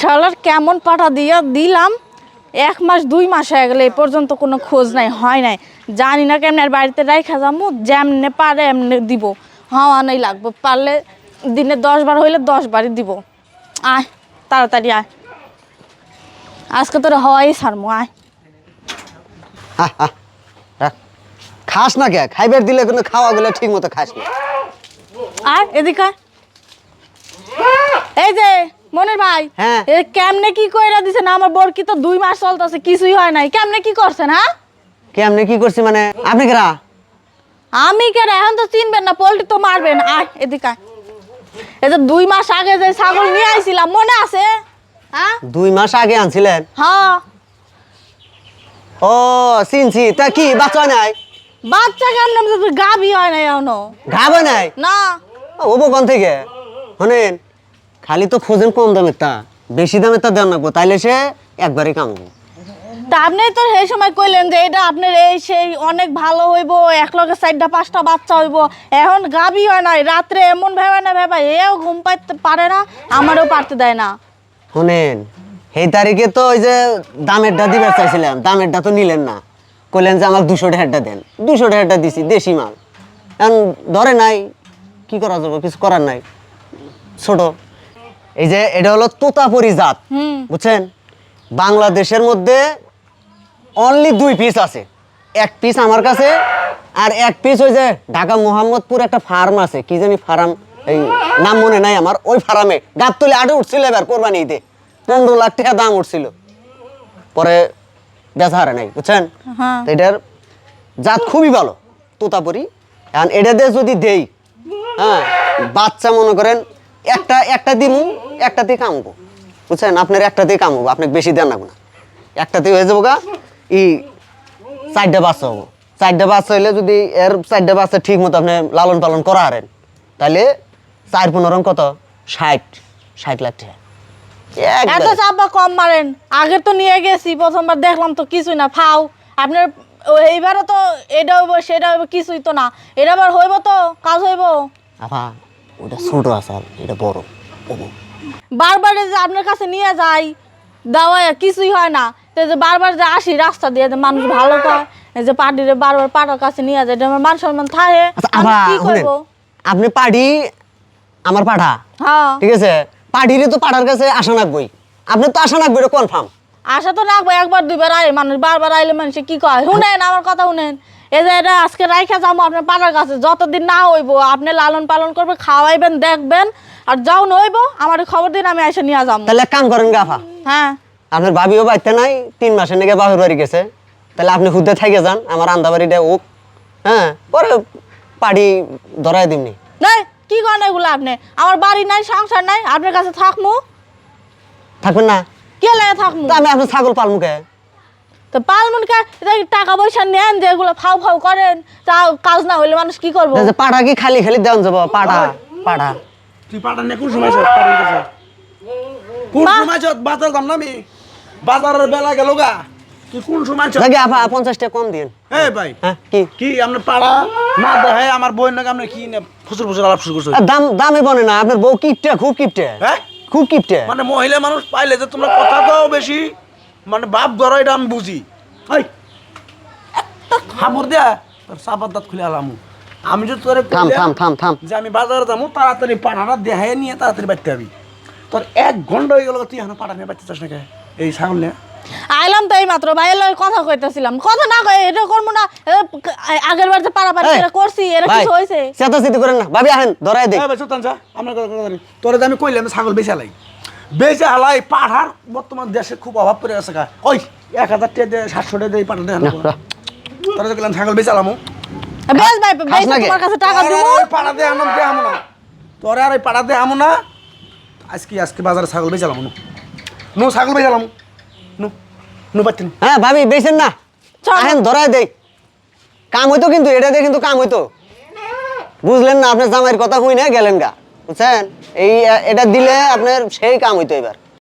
শালার কেমন পাঠা দিয়া দিলাম? এক মাস দুই মাস হয়ে গেলে এ পর্যন্ত কোনো খোঁজ নাই হয় নাই। জানি না কেমন আর বাড়িতে রাইখা যাব যেমনে পারে এমনি দিব। হাওয়া নাই লাগবো পারলে দিনে দশ বার হইলে দশ বারই দিব। আয় তাড়াতাড়ি আয়। আজকে তোর হওয়াই সারমু আয়। খাস না কে? খাইবার দিলে কিন্তু খাওয়া গুলো ঠিক মতো খাস না। আর এদিকে এই যে মনের ভাই হ্যাঁ। এ কেমনে কি কইরা দিছে না আমার বোর কি তো দুই মাস চলতেছে কিছুই হয় নাই। কেমনে কি করছেন হ্যাঁ? কেমনে কি করছি মানে? আপনি কেরা? আমি কেন এখন তো চিনবেন না পোল্ট্রি তো মারবেন। আয় এদিকে। এই যে দুই মাস আগে যে ছাগল নিয়ে আইছিলাম মনে আছে? হ্যাঁ? দুই মাস আগে আনছিলেন? হ্যাঁ। ও চিনছি তা কি বাচ্চা নাই? বাচ্চা কেমন? গাবি হয় না এখনও। ঘাবে নাই? না। ওবো কোন থেকে? শোনেন। খালি তো খোঁজেন কম দামের তা বেশি দামের তা দেন রাখব তাইলে সে একবারই কামবো তা আপনি তো সেই সময় কইলেন যে এটা আপনার এই সেই অনেক ভালো হইব এক লগে চারটা পাঁচটা বাচ্চা হইব। এখন গাবি হয় নাই রাত্রে এমন ভেবে না ভেবে এও ঘুম পাইতে পারে না আমারও পারতে দেয় না। শোনেন সেই তারিখে তো ওই যে দামেরটা দিবার চাইছিলাম দামেরটা তো নিলেন না। কইলেন যে আমার দুশো টাকাটা দেন দুশো টাকাটা দিছি দেশি মাল। এখন ধরে নাই কি করা যাবে কিছু করার নাই। ছোট। এই যে এটা হলো তোতাপুরি জাত। বুঝছেন? বাংলাদেশের মধ্যে অনলি দুই পিস আছে। এক পিস আমার কাছে আর এক পিস ওই যে ঢাকা মোহাম্মদপুর একটা ফার্ম আছে। কি জানি ফার্ম এই নাম মনে নাই আমার। ওই ফার্মে গাবতলি আটে উঠছিল এবার কোরবানিতে পনেরো লাখ টাকা দাম উঠছিল। পরে বেচা হারে নাই বুঝছেন? হ্যাঁ। তো এটার জাত খুবই ভালো তোতাপুরি। এখন এটা দিয়ে যদি দেই হ্যাঁ বাচ্চা মনে করেন একটা একটা দিমু একটাতে কামবো। বুঝছেন? আপনার একটাতেই কামবো আপনাকে বেশি দেন না। একটাতেই হয়ে যাব গা ই চারটা বাচ্চা হব। চারটা বাচ্চা হইলে যদি এর চারটা বাচ্চা ঠিক মতো আপনি লালন পালন করা হারেন তাহলে চার পনেরো কত? ষাট ষাট লাখ টাকা। এত চাপা কম মারেন। আগে তো নিয়ে গেছি প্রথমবার দেখলাম তো কিছুই না ফাও। আপনার এইবারও তো এটা হইব সেটা হইব কিছুই তো না। এটা আবার হইব তো কাজ হইব। আপা ওটা ছোট আছে আর এটা বড়। বারবার যে আপনার কাছে নিয়ে যাই দেওয়া কিছুই হয় না। তো যে বারবার যে আসি রাস্তা দিয়ে যে মানুষ ভালো এই যে পার্টিরে বারবার পাটার কাছে নিয়ে যায় এটা আমার মান সম্মান থাকে। আচ্ছা কি করব? আপনি পাড়ি আমার পাঠা? হ্যাঁ। ঠিক আছে? পাড়িরে তো পাড়ার কাছে আশা রাখবই। আপনি তো আশা রাখবই এটা কনফার্ম আশা তো রাখব একবার দুইবার আয় মানুষ বারবার আইলে মানুষ কি কয়? শুনেন আমার কথা শুনেন। এই যে এটা আজকে রাইখা যাব আপনার পাড়ার কাছে। যতদিন না হইব আপনি লালন পালন করবে খাওয়াইবেন দেখবেন আর যাও নইব আমার খবর দিন আমি এসে নিয়ে যাব। তাহলে এক কাম করেন গাফা। হ্যাঁ। আপনার ভাবিও বাড়িতে নাই তিন মাসের নাকি বাপের বাড়ি গেছে। তাহলে আপনি খুদে থেকে যান আমার আন্দা বাড়িটা ওক হ্যাঁ পরে পাড়ি ধরাই দিমনি নাই কি করেন এগুলো আপনি? আমার বাড়ি নাই সংসার নাই আপনার কাছে থাকমু? থাকবেন না। কে লাগে থাকমু? তা আমি আপনার ছাগল পালমুন কে? এটা কি টাকা পয়সা নেন যে এগুলো ফাউ ফাউ করেন তা কাজ না হইলে মানুষ কি করব? পাড়া কি খালি খালি দেওয়ান যাব? পাড়া পাড়া। তুই পাটা নিয়ে কোন সময় পাটা কোন সময় বাজার দাম না আমি? বাজারের বেলা গেল গা। তুই কোন সময় লাগে আপা পঞ্চাশ টাকা কম দিন। এই ভাই। হ্যাঁ কি? কি আপনার পাড়া? না দেখে আমার বই নাকি আপনি কি না ফুসুর ফুসুর আলাপ শুরু করছ? দাম দামে বনে না আপনার বউ কিপটে খুব কিপটে। হ্যাঁ? খুব কিপটে। মানে মহিলা মানুষ পাইলে যে তোমরা কথা কও বেশি। মানে বাপ ধরো এটা আমি বুঝি দেয়া তোর সাপার দাঁত খুলে আলামু। আমি যদি তোরে থাম কইলাম থাম থাম থাম। যে আমি বাজারে যাব তাড়াতাড়ি পাঠাটা দেখাই নিয়ে তাড়াতাড়ি বাড়তে হবি তোর এক ঘণ্টা হয়ে গেল তুই এখন পাঠা নিয়ে বাড়তে চাস না এই ছাগল নিয়ে। আইলাম তো এই মাত্র ভাইয়ের লগে কথা কইতেছিলাম। কথা না কই এটা করব না আগের বার যে পারাপারি এটা করছি এটা ভাই, কিছু হয়েছে চেতাচেতি করেন না। ভাবি আহেন ধরাই দে। ভাই সুলতান চা। আমরা কথা কথা জানি তোরে যে আমি কইলাম ছাগল বেচে হালাই বেচে হালাই পাঠার বর্তমান দেশে খুব অভাব পড়ে আছে কা ওই এক হাজার টাকা দিয়ে সাতশো টাকা দিয়ে পাঠা দেয় তোরা দেখলাম ছাগল বেচে আলামু? তোমার কাছে টাকা দিব। পাড়া দিয়ে আমো না। তোরে আর ওই পাড়া দিয়ে আমো না। আজকে আজকে বাজারে ছাগল বেচে আলামু নু। নু ছাগল বেচে আলামু নু নু। পাচ্ছেন হ্যাঁ ভাবি বেছেন না। আহেন ধরাই দেই। কাম হইতো কিন্তু এটা দিয়ে কিন্তু কাম হইতো। বুঝলেন না আপনার জামাইয়ের কথা হই না গেলেন গা। বুঝছেন? এই এটা দিলে আপনার সেই কাম হইতো এবার।